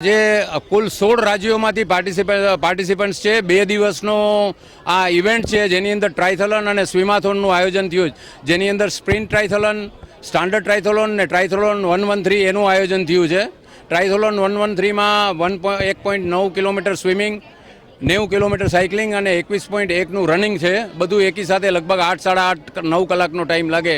જે કુલ સોળ રાજ્યોમાંથી પાર્ટિસિપે પાર્ટિસિપન્ટ્સ છે. બે દિવસનો આ ઇવેન્ટ છે, જેની અંદર ટ્રાયથલન અને સ્વિમાથોનનું આયોજન થયું જેની અંદર સ્પ્રિન્ટ ટ્રાયથલન સ્ટાન્ડર્ડ ટ્રાયથલોન ને ટ્રાયથલોન વન વન થ્રી એનું આયોજન થયું છે. ટ્રાયથલોન વન વન થ્રીમાં વન એક પોઈન્ટ નવ કિલોમીટર સ્વિમિંગ નેવું કિલોમીટર સાયકલિંગ અને એકવીસ પોઈન્ટ એકનું રનિંગ છે. બધું એકી સાથે લગભગ આઠ, સાડા આઠ, નવ કલાકનો ટાઈમ લાગે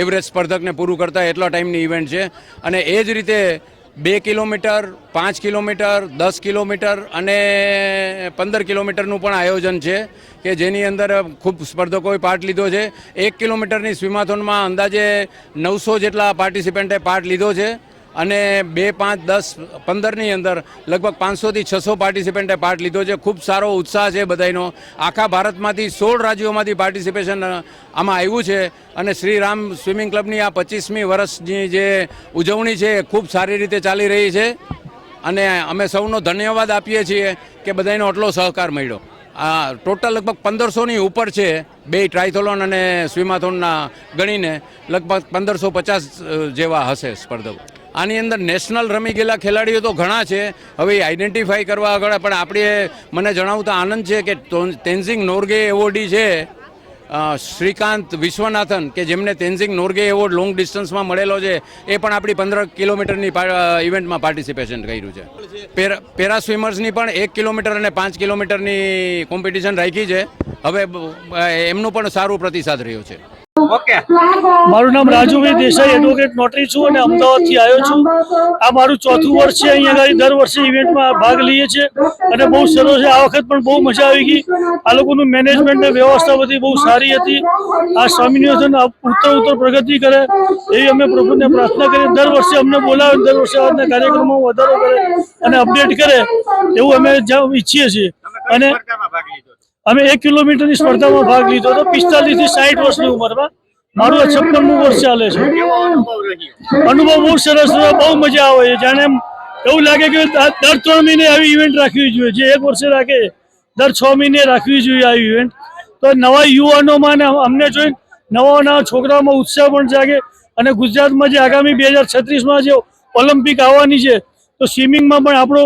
એવરેજ સ્પર્ધકને પૂરું કરતા એટલા ટાઈમની ઇવેન્ટ છે. અને એ જ રીતે બે કિલોમીટર, પાંચ કિલોમીટર, દસ કિલોમીટર અને પંદર કિલોમીટરનું પણ આયોજન છે કે જેની અંદર ખૂબ સ્પર્ધકોએ પાર્ટ લીધો છે. એક કિલોમીટરની સ્વિમાથોનમાં અંદાજે નવસો જેટલા પાર્ટિસિપન્ટે પાર્ટ લીધો છે. અને બે પાંચ દસ પંદરની અંદર લગભગ પાંચસોથી છસો પાર્ટિસિપન્ટે પાર્ટ લીધો છે. ખૂબ સારો ઉત્સાહ છે બધાનો આખા ભારતમાંથી સોળ રાજ્યોમાંથી પાર્ટિસિપેશન આમાં આવ્યું છે. અને શ્રી રામ સ્વિમિંગ ક્લબની આ પચીસમી વર્ષની જે ઉજવણી છે એ ખૂબ સારી રીતે ચાલી રહી છે. અને અમે સૌનો ધન્યવાદ આપીએ છીએ કે બધાનો આટલો સહકાર મળ્યો. આ ટોટલ લગભગ પંદરસોની ઉપર છે બે ટ્રાયથોલોન અને સ્વિમાથોનના ગણીને. લગભગ પંદરસો પચાસ જેવા હશે સ્પર્ધકો. આની અંદર નેશનલ રમી ગયેલા ખેલાડીઓ તો ઘણા છે. હવે આઈડેન્ટિફાઈ કરવા આગળ, પણ આપણે મને જણાવતા આનંદ છે કે તો- તેન્ઝિંગ નોર્ગે એવોર્ડી છે. શ્રીકાંત વિશ્વનાથન, કે જેમને તેન્ઝિંગ નોર્ગે એવોર્ડ લોંગ ડિસ્ટન્સમાં મળેલો છે, એ પણ આપણી પંદર કિલોમીટરની ઇવેન્ટમાં પાર્ટિસિપેશન કર્યું છે. પેરા પેરા સ્વિમર્સની પણ એક કિલોમીટર અને પાંચ કિલોમીટરની કોમ્પિટિશન રાખી છે. હવે એમનું પણ સારું પ્રતિસાદ રહ્યો છે. ઓકે. મારું નામ રાજુભાઈ દેસાઈ એડવોકેટ નોટરી છું અને અમદાવાદથી આવ્યો છું. આ મારું ચોથું વર્ષ છે. અહીંયા આગળ દર વર્ષે ઇવેન્ટમાં ભાગ લઈએ છીએ અને બહુ સરસ છે. આ વખત પણ બહુ મજા આવી ગઈ. આ લોકોનું મેનેજમેન્ટ ને વ્યવસ્થા બધી બહુ સારી હતી. આ સ્વામિનિવાસન ઉત્તર ઉત્તર પ્રગતિ કરે એવી અમે પ્રભુને પ્રાર્થના કરીએ. દર વર્ષે અમને બોલાવે દર વર્ષે આજના કાર્યક્રમમાં વધારો કરે અને અપડેટ કરે એવું અમે ઈચ્છીએ છીએ. અને. અમે એક કિલોમીટરની સ્પર્ધામાં ભાગ લીધો હતો. પિસ્તાલીસથી સાઠ વર્ષની ઉંમરમાં. મારું છપ્પનમું વર્ષ ચાલે છે. અનુભવ બહુ સરસ બહુ મજા આવે છે. જાણે એમ એવું લાગે કે દર ત્રણ મહિને આવી ઇવેન્ટ રાખવી જોઈએ. જે એક વર્ષે રાખે દર છ મહિને રાખવી જોઈએ આવી ઇવેન્ટ તો નવા યુવાનોમાં ને અમને જોઈને નવા નવા છોકરાઓમાં ઉત્સાહ પણ જાગે. અને ગુજરાતમાં જે આગામી બે હજાર છત્રીસમાં જે ઓલિમ્પિક આવવાની છે તો સ્વિમિંગમાં પણ આપણો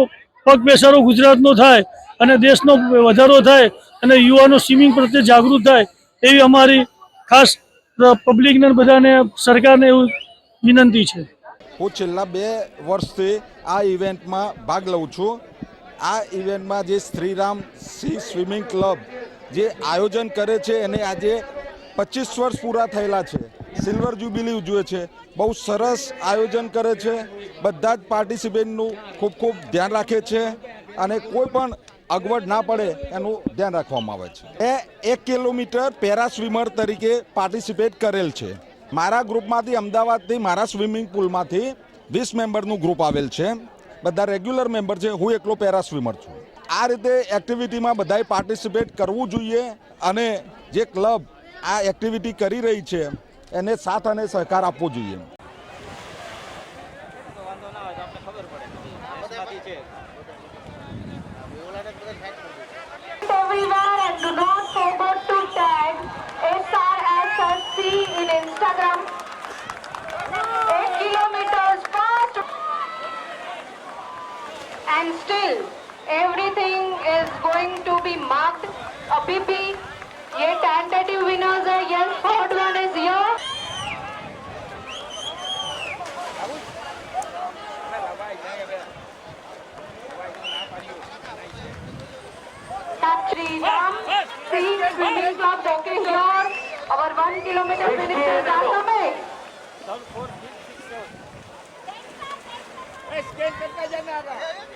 પગ બેસારો ગુજરાતનો થાય અને દેશનો વધારો થાય અને યુવાનો સ્વિમિંગ પ્રત્યે જાગૃત થાય એવી અમારી ખાસ પબ્લિકને બધાને સરકારને એવું વિનંતી છે. હું છેલ્લા બે વર્ષથી આ ઇવેન્ટમાં ભાગ લઉં છું. આ ઇવેન્ટમાં જે શ્રીરામ સી સ્વિમિંગ ક્લબ જે આયોજન કરે છે, એને આજે પચીસ વર્ષ પૂરા થયેલા છે. સિલ્વર જ્યુબિલી ઉજવે છે. બહુ સરસ આયોજન કરે છે. બધા જ પાર્ટિસિપેન્ટનું ખૂબ ખૂબ ધ્યાન રાખે છે. અને કોઈ પણ અગવડ ના પડે એનું ધ્યાન રાખવામાં આવે છે. એ એક કિલોમીટર પેરા સ્વિમર તરીકે પાર્ટિસિપેટ કરેલ છે. મારા ગ્રુપમાંથી અમદાવાદથી, મારા સ્વિમિંગ પુલમાંથી વીસ મેમ્બરનું ગ્રુપ આવેલ છે. બધા રેગ્યુલર મેમ્બર છે. હું એકલો પેરા સ્વિમર છું. આ રીતે એક્ટિવિટીમાં બધાએ પાર્ટિસિપેટ કરવું જોઈએ અને જે ક્લબ આ એક્ટિવિટી કરી રહી છે, એને સાથ અને સહકાર આપવો જોઈએ. And still, everything is going to be marked. A PP. ये tentative winners है yes third one is here. Shri Ram. Singh Swimming Club okay here. One kilometer finish is give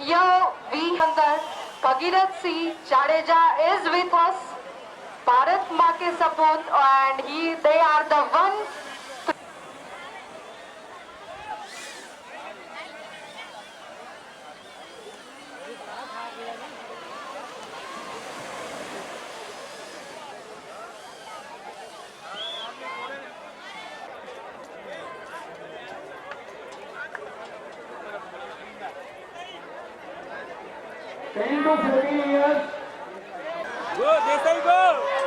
yo we uncle Bhagirath Singh Jadeja is with us Bharat माँ के सपूत and he they are the one Tendo Furias. Gol, deixa aí!